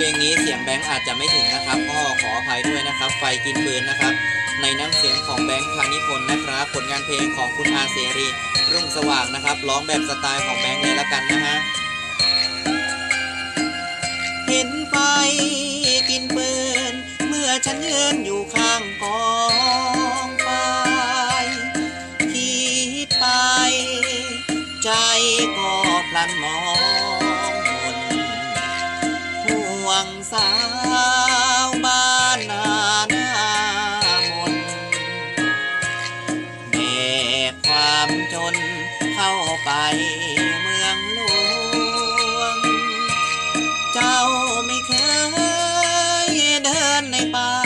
เพลงนี้เสียงแบงค์อาจจะไม่ถึงนะครับก็ขออภัยด้วยนะครับ ไฟกินปืนนะครับ ในน้ำเสียงของแบงค์พานิพนธ์นะครับ ผลงานเพลงของคุณอาเสรี รุ่งสว่างนะครับร้องแบบสไตล์ของแบงค์เลยละกันนะฮะเห็นไฟกินปืนเมื่อฉันยืนอยู่ข้างกองไฟคิดไป ใจก็พลันมอง วงสาวบ้านนาหน้ามนเบกความจนเข้าไปเมืองหลวง เจ้าไม่เคยเดินในป่า